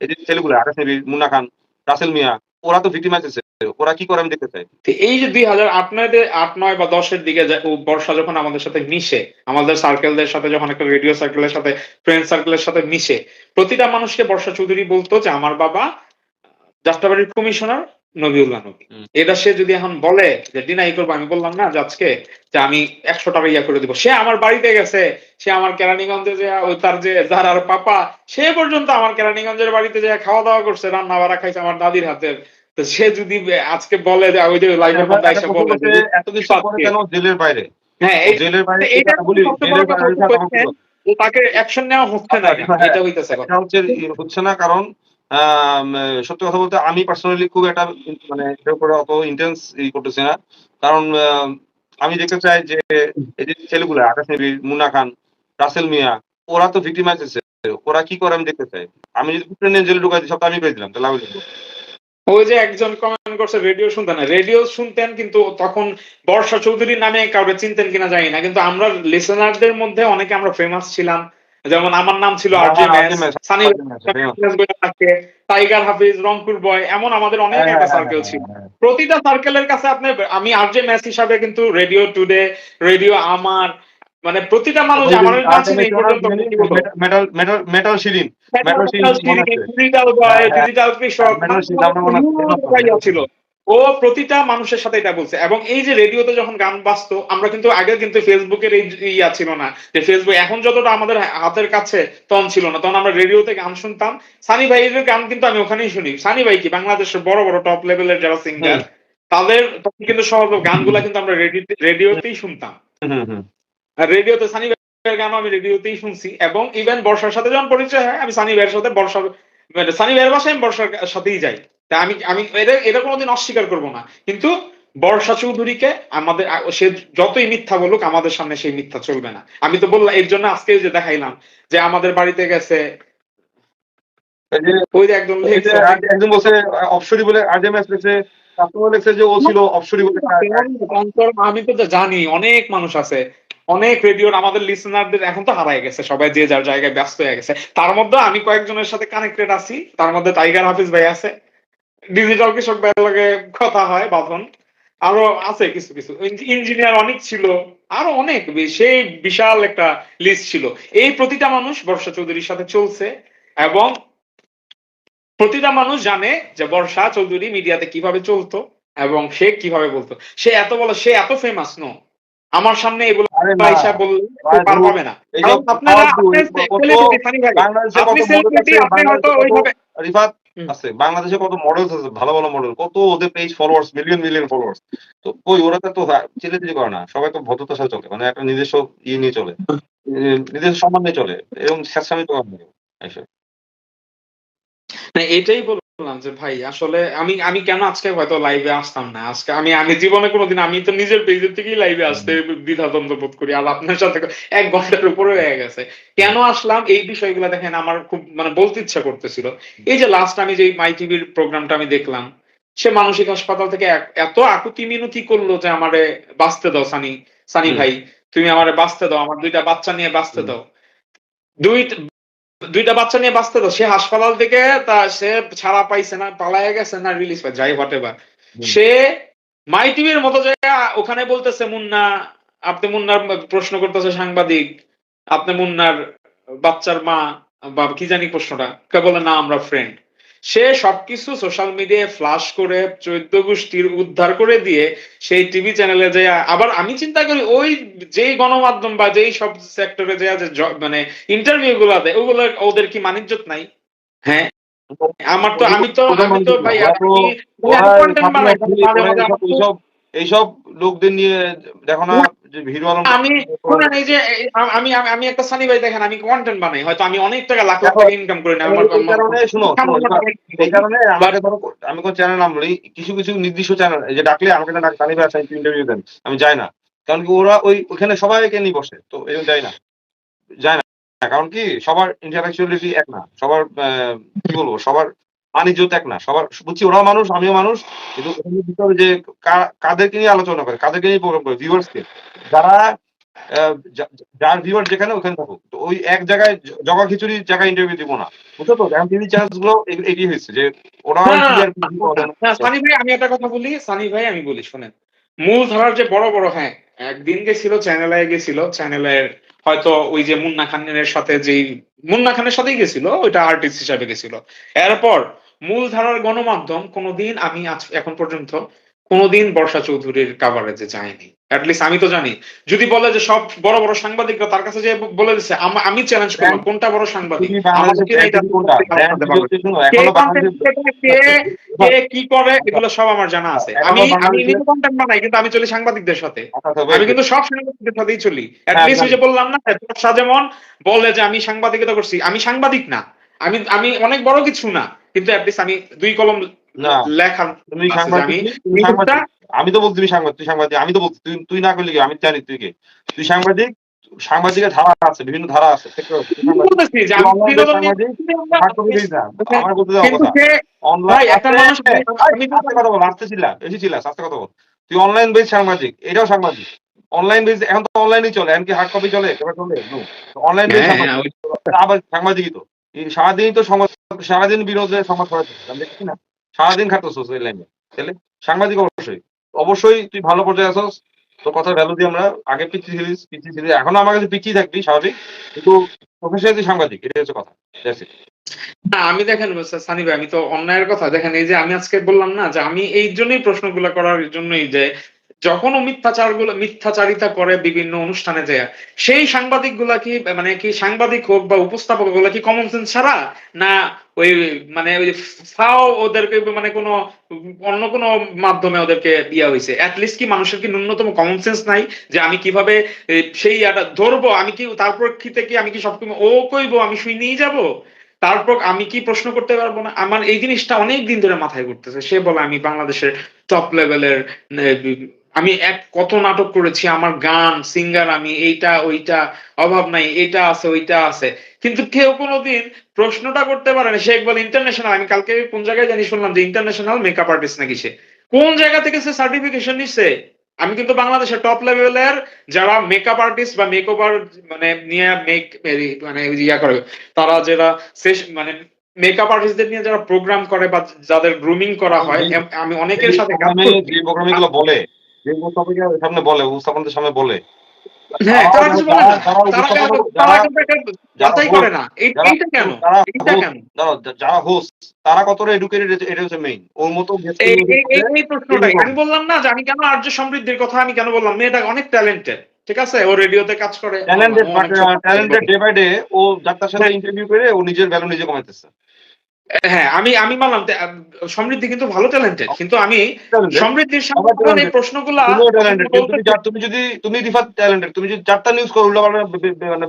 এই যে দুই হাজার আট নয়তে আট নয় বা দশের দিকে বর্ষা যখন আমাদের সাথে মিশে, আমাদের সাথে, যখন একটা রেডিও সার্কেলের সাথে ফ্রেন্ড সার্কেলের সাথে মিশে, প্রতিটা মানুষকে বর্ষা চৌধুরী বলতো যে, আমার বাবা, যাত্রাবাড়ির কমিশনার নবীউল্লাহ নবী। এটা সে যদি এখন বলে যে ডিনাই করব আমি বললাম না যে আজকে যে আমি একশো টাকা ইয়া করে দিব। সে আমার বাড়িতে গেছে সে আমার কেরানীগঞ্জে যে ওই তার যে যার পাপা সে পর্যন্ত আমার কেরানীগঞ্জের বাড়িতে যে খাওয়া দাওয়া করছে রান্না বাড়া খাইছে আমার দাদির হাতের তো সে যদি আজকে বলে যে ওই যে লাইভের মধ্যে এসে বলে এত কিছু কেন জেলের বাইরে? হ্যাঁ জেলের বাইরে এটা তাকে অ্যাকশন নেওয়া হচ্ছে না এটা হইতেছে কথা। হচ্ছে না কারণ সত্যি কথা বলতে আমি পার্সোনালি খুব একটা মানে উপরে অত ইন্টেন্স ই করতেছি না। কারণ আমি দেখতে চাই যে এই যে ছেলেগুলো, আকাশ নবী, মুন্না খান, রাসেল মিয়া, ওরা তো ভিক্টিমাইজ হয়েছে ওরা কি করে আমি দেখতে চাই? আমি যদি ট্রেনে জেলে ঢুকাই সব আমি পেয়েছিলাম তাহলে আমি ওই যে একজন কমেন্ট করছে রেডিও শুনতেন না। রেডিও শুনতেন, কিন্তু তখন বর্ষা চৌধুরীর নামে কাউকে চিনতেন কিনা জানি না। কিন্তু আমরা লিসেনারদের মধ্যে অনেকে আমরা ফেমাস ছিলাম। যেমন আমার নাম ছিল আর জে আমার RJ mass mass, Sunny tiger Hafiz Rangpur boy এমন আমাদের অনেক হ্যাঁ, একটা সার্কেল হ্যাঁ, ছিল। হ্যাঁ। প্রতিটা সার্কেলের কাছে আপনি আমি আর জে ম্যাচ হিসাবে কিন্তু রেডিও টুডে রেডিও আমার মানে প্রতিটা মানুষ আমার ছিল এই পর্যন্ত metal metal metal Shirin metal Shirin digital boy. Digital কৃষক আমার ছিল। ও প্রতিটা মানুষের সাথে এটা বলছে। এবং এই যে রেডিওতে যখন গান বাজতো আমরা কিন্তু আগে কিন্তু ফেসবুকের এই ইয়া ছিল না। যে ফেসবুক এখন যতটা আমাদের হাতের কাছে তখন ছিল না তখন আমরা রেডিওতে গান শুনতাম। সানি ভাইয়ের গান কিন্তু আমি ওখানেই শুনি। সানি ভাই কি? বাংলাদেশের বড় বড় টপ লেভেলের যারা সিঙ্গার তাদের তখন কিন্তু সহজ গানগুলা কিন্তু আমরা রেডিওতেই শুনতাম। হুম, হুম। আর রেডিওতে সানি ভাইয়ের গান আমি রেডিওতেই শুনছি। এবং ইভেন বর্ষার সাথে যখন পরিচয় হয় আমি সানি ভাইয়ের সাথে বর্ষা মানে সানি ভাইয়ের বাসায় আমি বর্ষার সাথেই যাই। তা আমি আমি এটা এটা কোনোদিন অস্বীকার করব না। কিন্তু বর্ষা চৌধুরীকে আমাদের সে যতই মিথ্যা বলুক আমাদের সামনে সেই মিথ্যা চলবে না। আমি তো বললাম এর জন্য আজকে যে দেখাইলাম যে আমাদের বাড়িতে গেছে ওই যে আর- একজন বলছে অপসরি বলে আরজেএমএস লিখছে যে ও ছিল অপসরি বলে আমি তো জানি অনেক মানুষ আছে অনেক রেডিওর আমাদের লিসনারদের এখন তো হারায় গেছে সবাই যে যার জায়গায় ব্যস্ত হয়ে গেছে। তার মধ্যে আমি কয়েকজনের সাথে কানেক্টেড আছি তার মধ্যে টাইগার হাফিজ ভাই আছে ডিজিটাল কৃষক লগে কথা হয় বাঁধন। আরও আছে কিছু কিছু। ইঞ্জিনিয়ার অনেক ছিল আরও অনেক। সেই বিশাল একটা লিস্ট ছিল। এই প্রতিটা মানুষ বর্ষা চৌধুরীর সাথে চলছে এবং প্রতিটা মানুষ জানে যে বর্ষা চৌধুরী মিডিয়াতে কীভাবে চলতো এবং সে কীভাবে বলতো। সে এত বলো সে এত ফেমাস নো। আমার সামনে এগুলো না, বললে পার পাবে না। আপনারা আপনি আপনি হয়তো ওইভাবে। আছে। বাংলাদেশে কত মডেলস আছে ভালো ভালো মডেল কত ওদের page followers million million followers তো ওই ওরা তো চিলে চিলি করে না সবাই তো ভদ্রতার সাথে চলে মানে একটা নিজস্ব ইয়ে নিয়ে চলে নিজস্ব সম্মান নিয়ে চলে এবং স্বেচ্ছামি তো করে না বল না এটাই বললাম যে ভাই আসলে আমি আমি কেন আজকে হয়তো লাইভে আসতাম না? আজকে আমি আমি জীবনে কোনোদিন আমি তো নিজের পেজের থেকেই লাইভে আসতে দ্বিধাদ্বন্দ্ব বোধ করি। আর আপনার সাথে এক ঘণ্টার উপরে হয়ে গেছে। কেন আসলাম? এই বিষয়গুলো দেখেন আমার খুব মানে বলতে ইচ্ছা করতেছিল। এই যে লাস্ট আমি যে মাই টিভির প্রোগ্রামটা আমি দেখলাম সে মানসিক হাসপাতাল থেকে এত আকুতি মিনতি করল যে আমারে বাঁচতে দাও সানি সানি ভাই। তুমি আমারে বাঁচতে দাও আমার দুইটা বাচ্চা নিয়ে বাঁচতে দাও। দুই দুইটা বাচ্চা নিয়ে বাঁচতে তো সে হাসপাতাল থেকে তা সে ছাড়া পাইছে না পালায় গেছে না রিলিজ পাই যাই হোয়াট এভার সে মাই টিভির মতো জায়গা ওখানে বলতেছে মুন্না আপনি মুন্নার প্রশ্ন করতেছে সাংবাদিক আপনি মুন্নার বাচ্চার মা বা কি জানি প্রশ্নটা কে বলে না আমরা ফ্রেন্ড সে সবকিছু সোশ্যাল মিডিয়ায় ফ্লাশ করে চৈদ্দ গোষ্ঠীর উদ্ধার করে দিয়ে সেই টিভি চ্যানেলে যে আবার আমি চিন্তা করি ওই যেই গণমাধ্যম বা যেই সব সেক্টরে যে আছে মানে ইন্টারভিউ গুলা দেয় ওগুলো ওদের কি মানিজ্যত নাই? হ্যাঁ? আমার তো আমি তো আমি তো ভাই ওরা এইসব- লোকদের নিয়ে দেখো না ভিডিও আলম আমি এই যে আমি আমি একটা সানি ভাই দেখেন আমি কন্টেন্ট বানাই হয়তো আমি অনেক টাকা লাখ লাখ টাকা ইনকাম করি না আমার কারণে শুনো এই কারণে আমাকে ধরো আমি কোন চ্যানেল নাম বলি কিছু কিছু নির্দিষ্ট চ্যানেল যে ডাকলে আমাকে না ডাক তালিবে আছে ইন্টারভিউ দেন আমি যাই না। কারণ কি ওরা ওই ওখানে সবাইকে নিয়ে বসে তো এই যাই না। যায় না। কারণ কি সবার ইন্টালেকচুয়ালিটি এক না সবার কি বলব সবার বাণিজ্য ত্যাগ না সবার বুঝছি ওরাও মানুষ আমিও মানুষ কিন্তু যে কাদেরকে নিয়ে আলোচনা করে কাদেরকে নিয়ে প্রোগ্রাম করে ভিউয়ার্সকে যারা যার ভিউয়ার যেখানে ওখানে থাকুক তো ওই এক জায়গায় জগা খিচুড়ির জায়গায় ইন্টারভিউ দিব না। বুঝছ তো? এখন টিভি চ্যানেলগুলো এগিয়ে হয়েছে যে ওরা সানি ভাই আমি একটা কথা বলি সানি ভাই আমি বলি শোনেন। মূল ধারার যে বড় বড় হ্যাঁ একদিন গেছিল চ্যানেলে গেছিল চ্যানেলের হয়তো ওই যে মুন্না খানের সাথে যেই মুন্না খানের সাথেই গেছিল ওইটা আর্টিস্ট হিসাবে গেছিল। এরপর মূল ধারার গণমাধ্যম কোনোদিন আমি আজ এখন পর্যন্ত কোনোদিন বর্ষা চৌধুরীর কাভারেজে যায়নি অ্যাটলিস্ট আমি তো জানি। যদি বলে যে সব বড় বড় সাংবাদিকরা তার কাছে যে বলে দিচ্ছে আমি চ্যালেঞ্জ করব কোনটা বড় সাংবাদিক? কে এখনও content বাংলাদেশে- creator, কে কে কি করে এগুলো সব আমার জানা আছে। আমি আমি কন্টেন্ট বানাই কিন্তু আমি চলি সাংবাদিকদের সাথে। আচ্ছা, আমি কিন্তু সব সাংবাদিকদের সাথেই চলি। অ্যাটলিস্ট ওই যে বললাম না যেমন বলে যে আমি সাংবাদিকতা করছি আমি সাংবাদিক না। আমি আমি অনেক বড় কিছু না কিন্তু অ্যাটলিস্ট আমি দুই কলম। লেখা তুমি আমি তো বলছি তুমি সাংবাদিক তুই সাংবাদিক আমি তো বলছি তুই তুই না করলি কি? আমি জানি তুই কে। তুই সাংবাদিক সাংবাদিকের ধারা আছে বিভিন্ন ধারা আছে? তুই অনলাইন বেস সাংবাদিক এটাও সাংবাদিক। অনলাইন বেস এখন তো অনলাইনই চলে এখন কি হার্ড কপি চলে চলে অনলাইন বেস হ্যাঁ, হ্যাঁ, ওই- আবার সাংবাদিকই তো। সারাদিনই তো সংবাদ, সারাদিন বিরোধে ছড়াচ্ছে আমি দেখছি না? সারাদিন খাটতেছো এই লাইনে তাহলে সাংবাদিক অবশ্যই অবশ্যই তুই ভালো পর্যায়ে আসস, তোর কথা ভ্যালু দিয়ে আমরা আগে পিচ্ছি ছিলিস পিচ্ছি ছিলিস এখনও আমার কাছে পিচ্ছি থাকবি, স্বাভাবিক, কিন্তু প্রফেশনাল সাংবাদিক এটা হচ্ছে কথা না, আমি দেখেন সানি ভাই, আমি তো অন্যায়ের কথা, দেখেন, এই যে আমি আজকে বললাম না, যে আমি এই জন্যই প্রশ্নগুলো করার জন্যই যে যখন ও মিথ্যাচারগুলো, মিথ্যাচারিতা করে বিভিন্ন অনুষ্ঠানে যায়, সেই সাংবাদিকগুলা কি মানে কি সাংবাদিক হোক বা উপস্থাপকগুলা কি কমন সেন্স ছাড়া? না, ওই মানে ওই ফাও ওদেরকে মানে কোনো, অন্য কোনো মাধ্যমে ওদেরকে দেওয়া হয়েছে অ্যাটলিস্ট কি মানুষের কি ন্যূনতম কমন সেন্স নাই? যে আমি কীভাবে সেই ধরবো? আমি কি তারপর কি আমি কি সব ও কইবো আমি শুই নিয়ে যাব? তারপর আমি কি প্রশ্ন করতে পারব না? আমার এই জিনিসটা অনেক দিন ধরে মাথায় ঘুরতেছে। সে বলে আমি বাংলাদেশের টপ লেভেলের আমি এক কত নাটক করেছি আমার গান সিঙ্গার আমি এইটা ওইটা অভাব নাই এইটা আছে ওইটা আছে। কিন্তু কেউ কোনোদিন প্রশ্নটা করতে পারে না। সে একবার ইন্টারন্যাশনাল আমি কালকে কোন জায়গায় জানি শুনলাম যে ইন্টারন্যাশনাল মেকআপ আর্টিস্ট নাকি সে। কোন জায়গা থেকে সে সার্টিফিকেশন নিচ্ছে আমি কিন্তু বাংলাদেশের টপ লেভেলের যারা মেকআপ আর্টিস্ট বা মেকওভার মানে নিয়ে মেক মানে ইয়া করে তারা যারা সেশ- মানে মেকআপ আর্টিস্টদের নিয়ে যারা প্রোগ্রাম করে বা যাদের গ্রুমিং করা হয় আমি অনেকের সাথে বলে। যে উপস্থাপকের সামনে বলে উপস্থাপনদের সামনে বলে। যারা- হোস্ট তারা কতটা এডুকেটেড এটা হচ্ছে মেইন ওর মতো এই প্রশ্নটাই। আমি বললাম না যে আমি কেন আর্য সমৃদ্ধির কথা আমি কেন বললাম? মেয়েটা অনেক ট্যালেন্টেড ঠিক আছে? ও রেডিওতে কাজ করে। ট্যালেন্টেড ডে বাই ডে ও যাত্রার সাথে। ইন্টারভিউ করে ও নিজের ভ্যালু নিজে কমাইতেছে। হ্যাঁ আমি আমি মানলাম সমৃদ্ধি কিন্তু ভালো ট্যালেন্টেড কিন্তু আমি সমৃদ্ধির সামনে এই। প্রশ্নগুলা তুমি যদি তুমি ট্যালেন্টেড তুমি যদি চারটা নিউজ করো উল্টা মানে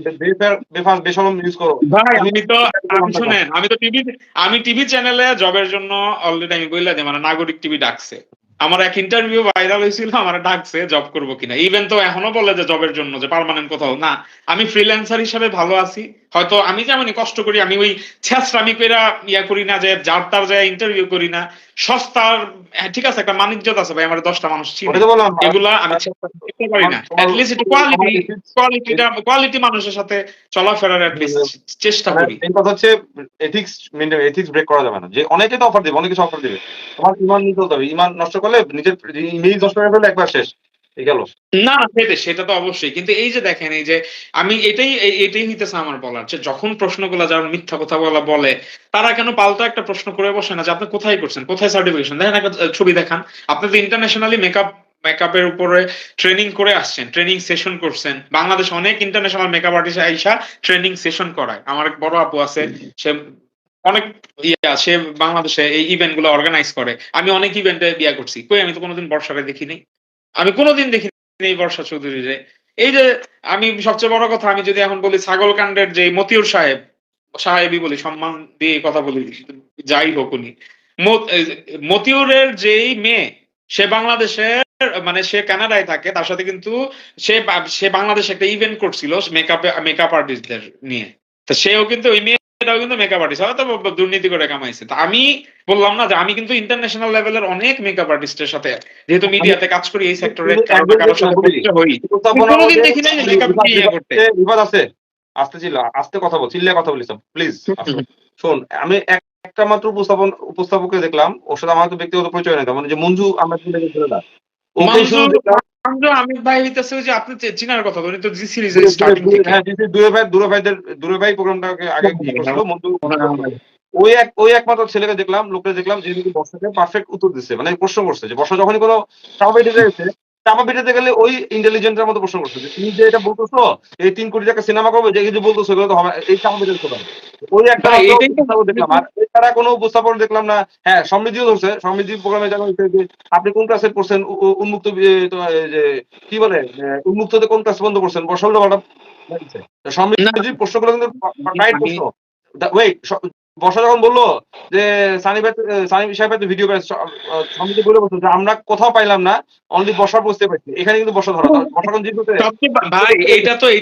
বেফার- বেসরম নিউজ করো। আমি তো আমি আমি- শুনেন আমি তো টিভি আমি টিভি চ্যানেলে জবের জন্য অলরেডি আমি বললাম যে মানে নাগরিক টিভি ডাকছে। আমার এক ইন্টারভিউ ভাইরাল হয়েছিল আমার ডাকছে জব করব কিনা। ইভেন তো এখনও বলে যে জবের জন্য যে পার্মানেন্ট কোথাও। না আমি ফ্রিল্যান্সার হিসাবে ভালো আছি। হয়তো আমি যেমনই কষ্ট করি আমি ওই ছ্যাঁচড়ামি কইরা ইয়া করি না যে যার তার যায় ইন্টারভিউ করি না। সস্তার হ্যাঁ, ঠিক আছে একটা মানিজ্যত আছে ভাই আমার দশটা মানুষ চিনি। এগুলা আমি চেষ্টা করতে পারি না। অ্যাটলিস্ট একটু কোয়ালিটি কোয়ালিটিটা কোয়ালিটি মানুষের সাথে চলাফেরার অ্যাটলিস্ট চেষ্টা করি। এই কথা হচ্ছে এথিক্স মেনটেন এথিক্স ব্রেক করা যাবে না। যে অনেকে তো অফার দিবে অনেকে অফার দিবে। তোমার ইমান নিতে হবে ইমান নষ্ট করলে নিজের ইমেজ নষ্ট করে ফেললে একবার শেষ। গেল। না সেটা সেটা তো অবশ্যই। কিন্তু এই যে দেখেন, এই যে আমি এটাই এটাই আমার বলার, যে যখন প্রশ্নগুলো মিথ্যা কথা বলা বলে, তারা কেন পাল্টা একটা প্রশ্ন করে বসে না, যে আপনি কোথায় করছেন, কোথায় সার্টিফিকেশন দেখেন একটা ছবি দেখান, আপনি তো ইন্টারন্যাশনালি মেকআপ মেকআপের উপরে ট্রেনিং করে আসছেন ট্রেনিং সেশন করছেন। বাংলাদেশ অনেক ইন্টারন্যাশনাল মেকআপ আর্টিস্ট আইসা ট্রেনিং সেশন করায়। আমার এক বড় আপু আছে, সে অনেক ইয়া, সে বাংলাদেশে এই ইভেন্টগুলো অর্গানাইজ করে। আমি অনেক ইভেন্টে বিয়া করছি। কই, আমি তো কোনোদিন বর্ষারে দেখিনি। আমি কোনোদিন দেখিনি এই বর্ষা চৌধুরী রে এই যে আমি সবচেয়ে বড় কথা, আমি যদি এখন বলি ছাগল কাণ্ডের যে মতিউর সাহেব, সাহেবই বলি, সম্মান দিয়ে কথা বলি, যাই হোক উনি। যে মতিউরের যেই মেয়ে, সে বাংলাদেশের মানে সে কানাডায় থাকে, তার সাথে কিন্তু সে সে বাংলাদেশে একটা ইভেন্ট করছিল মেকআপ মেকআপ আর্টিস্টদের নিয়ে। তো সেও কিন্তু ওই মেয়ের এটাও কিন্তু মেকআপ আর্টিস্ট হয়তো দুর্নীতি করে কামাইছে। তা আমি বললাম না যে আমি কিন্তু ইন্টারন্যাশনাল লেভেলের অনেক মেকআপ আর্টিস্টের সাথে যেহেতু মিডিয়াতে কাজ করি এই সেক্টরে কারোর সাথে পরিচয় হই। কোনোদিন দেখি নাই নিয়ে করতে। আছে। আস্তে ছিল আস্তে কথা বল চিল্লে কথা বলিস প্লিজ শোন আমি একটা মাত্র উপস্থাপন উপস্থাপককে দেখলাম ওর সাথে আমার তো ব্যক্তিগত পরিচয় নেই মানে যে মঞ্জু আমরা মঞ্জু- লোকটা ভাই হইতেছে যে আপনি চিনার কথা উনি তো জি সিরিজের স্টার্টিং থেকে। হ্যাঁ ভাই দূরে ভাইদের দূরে ভাই প্রোগ্রামটাকে আগে কি করছিল মঞ্জু ওই এক ওই একমাত্র ছেলেকে দেখলাম লোককে দেখলাম যে বর্ষাকে পারফেক্ট উত্তর দিচ্ছে মানে প্রশ্ন করছে যে বর্ষা যখনই কোনো চাপা পেটে গেছে চাপা গেলে ওই ইন্টেলিজেন্টের মতো প্রশ্ন করছে যে তুমি যে এটা বলতেছো এই তিন কোটি টাকা সিনেমা করবে যে কিছু বলতেছো এগুলো তো হবে এই চাপা পেটের কথা ওই একটা দেখলাম। আর এছাড়া কোনো উপস্থাপন দেখলাম না। হ্যাঁ সমৃদ্ধিও ধরছে। সমৃদ্ধি প্রোগ্রামে যেমন যে আপনি কোন ক্লাসে পড়ছেন? উন্মুক্ত যে কি বলে? এ, উন্মুক্ততে কোন ক্লাস বন্ধ করছেন বর্ষা হলো সমৃদ্ধির প্রশ্নগুলো কিন্তু রাইট আমি- প্রশ্ন ওয়েট বর্ষা যখন বলল যে সানি ভাই সানি সাহেব তো ভিডিও সমিতি বলে বলছো যে আমরা কোথাও পাইলাম না অনলি বর্ষা বুঝতে পারছি। এখানে কিন্তু বর্ষা ধরা বর্ষা ভাই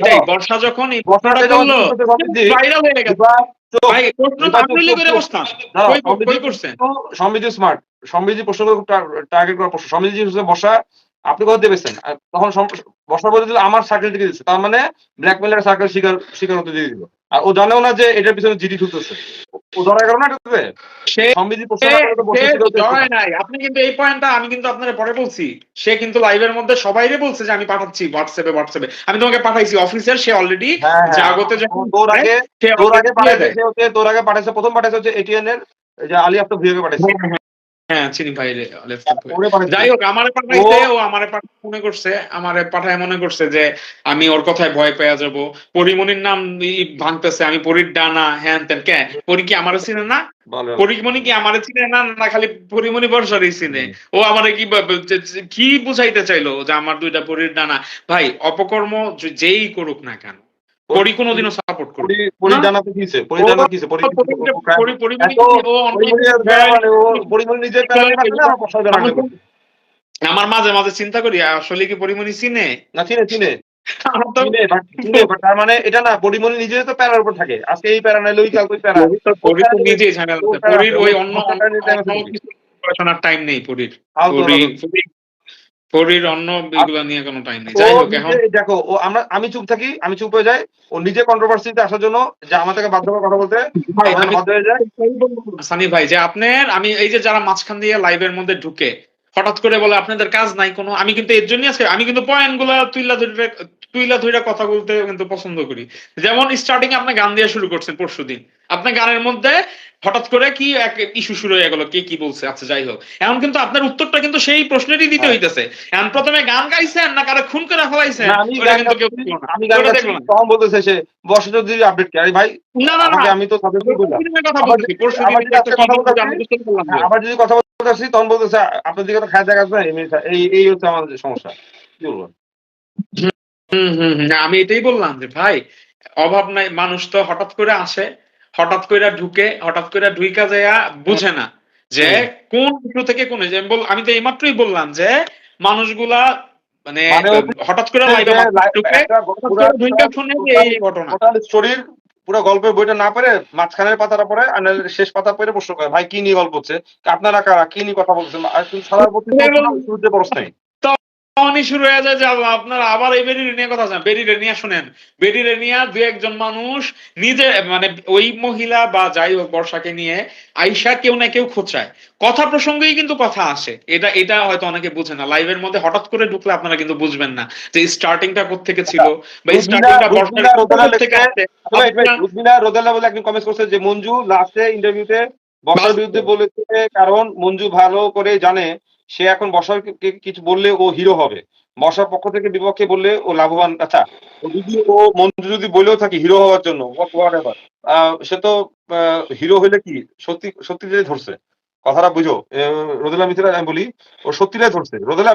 তো বর্ষা যখন বর্ষা যখন করল জিজ্ঞেস করতে সমিতি, ভাইরাল হয়ে গেছে। ভাই প্রশ্ন তো আপনি করে বসতাম। কই করছেন? সমৃদ্ধি স্মার্ট সমৃদ্ধি প্রশ্নগুলো খুব টার্গেট করা প্রশ্ন। সমৃদ্ধি বর্ষা আপনি কোথা দিয়ে পেয়েছেন আর তখন বর্ষা বলে দিল আমার সার্কেল থেকে দিচ্ছে। তার মানে ব্ল্যাকমেলের সার্কেল শিকার শিকার হতে দিয়ে দিল। আর ও জানেও না যে এটার পিছনে জিডি ঢুকতেছে। ও ধরা গেল না এটাতে সে নাই। আপনি কিন্তু এই পয়েন্টটা আমি কিন্তু আপনার পরে বলছি। সে কিন্তু লাইভের মধ্যে সবাইরে বলছে যে আমি পাঠাচ্ছি হোয়াটসঅ্যাপে হোয়াটসঅ্যাপে আমি তোমাকে পাঠাইছি অফিসের সে অলরেডি হ্যাঁ, হ্যাঁ। জাগতে যখন তোর আগে তোর আগে পাঠাইছে তোর আগে পাঠাইছে প্রথম পাঠাইছে হচ্ছে এটিএন এর যে আলী আফতাব ভিওকে পাঠাইছে। হ্যাঁ চিনি ভাই হয়ে। যাই হোক আমারে ও। আমারে পাঠায় মনে করছে আমারে পাঠায় মনে করছে যে আমি ওর কথায় ভয় পেয়ে যাব। পরিমণির নাম ভাঙতেছে আমি পরির ডানা হ্যান ত্যান। কে? পরি কি আমারে চিনে না? বলো। পরিমণি কি আমারে চিনে না? না খালি পরিমণি বর্ষারই চিনে। ও আমারে কি কি বুঝাইতে চাইলো যে আমার দুইটা পরির ডানা? ভাই অপকর্ম যেই করুক না কেন পরি কোনোদিনও সাপোর্ট করবে মানে আমার মাঝে মাঝে চিন্তা করি আসলে কি পরিমণি চিনে? না চিনে চিনে। তার মানে এটা না পরিমণি নিজে তো প্যারার উপর থাকে। আজকে এই প্যারা নাইলে ওই কাল ওই প্যারা নিজেই ঝামেলা ও পরির ওই অন্য পড়াশোনার টাইম নেই পরির। ফালতু পরি কথা। পরি- পরির অন্য এগুলো নিয়ে কোনো টাইম নেই যাই হোক এখন দেখো ও আমরা আমি চুপ থাকি আমি চুপ হয়ে যাই ও নিজে কন্ট্রোভার্সিতে আসার জন্য যে আমার থেকে বাধ্য করে কথা বলতে সানি ভাই যে আপনার আমি এই যে যারা মাঝখান দিয়ে লাইভের মধ্যে ঢুকে হঠাৎ করে বলে আপনাদের কাজ নাই কোনো আমি কিন্তু এর জন্য আজকে আমি কিন্তু পয়েন্টগুলা তুইলা তুইলা ধরে কথা বলতে কিন্তু পছন্দ করি। যেমন স্টার্টিং আপনি গান দিয়ে শুরু করছেন পরশুদিন। আপনি গানের মধ্যে হঠাৎ করে কি এক ইস্যু শুরু হয়ে গেল কে কি বলছে? আচ্ছা যাই হোক। এখন কিন্তু আপনার উত্তরটা কিন্তু সেই প্রশ্নেরই দিতে হ্যাঁ। হইতেছে। এখন প্রথমে গান গাইছেন না কারও খুন করে ফেলাইছেন? না, আমি গান। তখন বলতেছে সে বসে যদি আপডেট কে? ভাই না না না। আমি তো কথা বলছি যদি- পরশুদিন আবার যদি কথা বলতে আসি তখন বলতেছে আপনার দিকে তো খায় দেখা এই এই হচ্ছে আমাদের সমস্যা। কি বলব হুম হুম হুম, আমি এটাই বললাম যে ভাই অভাব নাই মানুষ তো হঠাৎ করে আসে হঠাৎ করে ঢুকে হঠাৎ করে ঢুইকা যায় বুঝে না যে কোন ইস্যু থেকে কোন আমি তো এইমাত্রই বললাম যে মানুষগুলা মানে মানে হঠাৎ করে এই ঘটনা। টোটাল স্টোরির পুরো গল্পের বইটা না পড়ে মাঝখানের পাতাটা পড়ে আর শেষ পাতা পড়ে প্রশ্ন করে ভাই কি নিয়ে গল্প হচ্ছে? আপনারা কারা? কি নিয়ে কথা বলছেন শুরুতে প্রশ্ন নেই তখনই শুরু হয়ে যায় যে আপনারা আবার এই বেরিরে নিয়ে কথা বলছেন। বেরিরে নিয়ে শুনেন। বেরিরে নিয়ে দু একজন মানুষ নিজে মানে ওই মহিলা বা যাই হোক বর্ষাকে নিয়ে আইসা কেউ না কেউ খোঁচায়। কথা প্রসঙ্গেই কিন্তু কথা আসে। এটা এটা হয়তো অনেকে বুঝে না। লাইভের মধ্যে হঠাৎ করে ঢুকলে আপনারা কিন্তু বুঝবেন না যে স্টার্টিংটা কোথেকে ছিল বা স্টার্টিংটা বর্ষার থেকে আসে। রুবিনা রোদেলা বলে একজন কমেন্ট করছে যে মঞ্জু লাস্টে ইন্টারভিউতে বর্ষার বিরুদ্ধে বলেছে কারণ মঞ্জু ভালো করে জানে সে এখন বর্ষার কিছু বললে ও হিরো হবে। বর্ষার পক্ষ থেকে বিপক্ষে বললে ও লাভবান। আচ্ছা যদি ও মঞ্জু যদি বলেও থাকে হিরো হওয়ার জন্য সে তো হিরো হইলে কি? সত্যি সত্যি যে ধরছে। কথাটা বুঝো। রোদেলা মিত্রা, আমি বলি, ও সত্যিটাই ধরছে। রোদেলা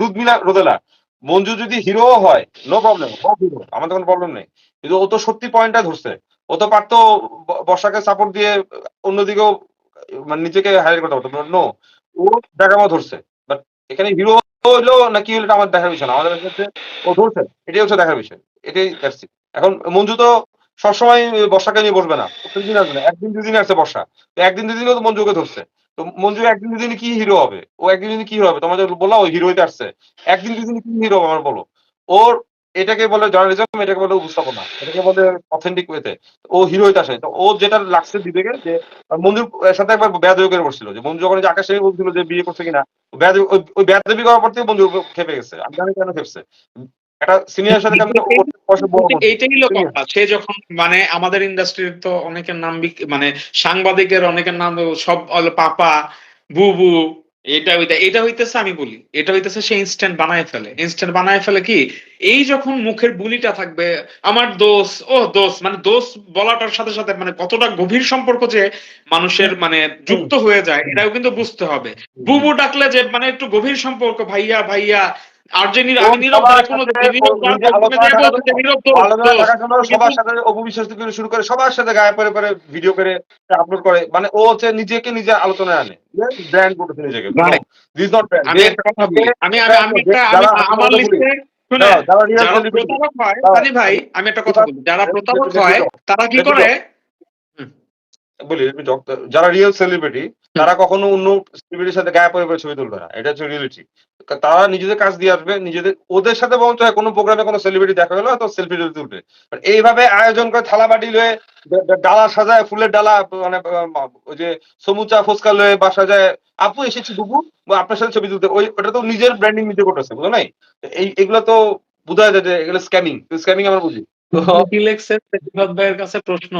রুদমিলা, রোদেলা, মঞ্জু যদি হিরো হয় নো প্রবলেম আমাদের কোনো প্রবলেম নেই। কিন্তু ও তো সত্যি পয়েন্টটা ধরছে। ও তো পারতো বর্ষাকে সাপোর্ট দিয়ে অন্যদিকেও মানে নিজেকে হায়ার করতে পারতো। নো ও দেখামো ধরছে। বাট এখানে হিরো হইল না কি হলো আমার দেখার বিষয় না। আমাদের কাছে ও ধরছে, এটাই হচ্ছে দেখার বিষয়। এটাই দেখছি এখন মঞ্জু তো সবসময় বর্ষাকে নিয়ে বসবে না। প্রত্যেকদিন আসবে না। একদিন দুদিন আসছে বর্ষা। তো একদিন দুদিনও তো মঞ্জুকে ধরছে। তো মঞ্জু একদিন দুদিন কি হিরো হবে? ও একদিন দুদিন কি হবে? তোমাদের বলা ওই হিরো হইতে আসছে। একদিন দুদিন কি হিরো হবে? আমার বলো। ওর এটাকে বলে জার্নালিজম এটাকে বলে উপস্থাপনা এটাকে বলে অথেন্টিক ওয়েতে ও হিরো হইতে আসে। তো ও যেটা লাগছে দিদিকে যে মঞ্জুর সাথে একবার বেয়াদবি করে বসছিল যে মঞ্জু যখন আকাশে বলছিল যে বিয়ে করছে কিনা ওই- বেয়াদবি করার পর থেকে মঞ্জু খেপে গেছে। আমি জানি কেন খেপছে। একটা সিনিয়র সাথে। এইটাই লোক সে যখন মানে আমাদের ইন্ডাস্ট্রির তো অনেকের নাম মানে সাংবাদিকের অনেকের নাম সব পাপা বুবু এটা হইতে এটা হইতেছে আমি বলি। এটা হইতেছে সে ইনস্ট্যান্ট বানায় ফেলে। ইনস্ট্যান্ট বানায় ফেলে কি? এই যখন মুখের বুলিটা থাকবে আমার দোষ ও দোষ মানে দোষ বলাটার সাথে সাথে মানে কতটা গভীর সম্পর্ক যে মানুষের মানে যুক্ত হয়ে যায় এটাও কিন্তু বুঝতে হবে। বুবু ডাকলে যে মানে একটু গভীর সম্পর্ক ভাইয়া ভাইয়া আমি নীরব সবার সাথে অপবিশ্বাস থেকে শুরু করে সবার সাথে গায়ে পরে পরে ভিডিও করে আপলোড করে মানে ও হচ্ছে নিজেকে নিজে আলোচনায় আনে। ব্র্যান্ড করতেছে নিজেকে দিস নট আমি আমার লিস্টে ভাই আমি একটা কথা বলি যারা প্রতারক হয় তারা কি করে? বলি যারা রিয়েল সেলিব্রিটি তারা কখনো অন্য সেলিব্রিটির সাথে গায়ে পরে ছবি তুলবে না। এটা হচ্ছে রিয়েলিটি তারা নিজেদের কাজ দিয়ে আসবে, নিজেদের, ওদের সাথে বরঞ্চ হয় কোনো প্রোগ্রামে কোনো সেলিব্রিটি দেখা গেলো তো সেলফি তুলবে এইভাবে আয়োজন করে থালা বাটি লয়ে ডালা সাজায়, ফুলের ডালা মানে ওই যে সমুচা ফুচকা লয়ে বাসা যায় আপু, এসেছি বা আপনার সাথে ছবি তুলতে। ওই, ওটা তো নিজের ব্র্যান্ডিং নিজে করতেছে বুঝো নাই? এই, এগুলো তো বোঝা যায় যে এগুলো স্ক্যামিং স্ক্যামিং আমরা বুঝি। কাছে প্রশ্ন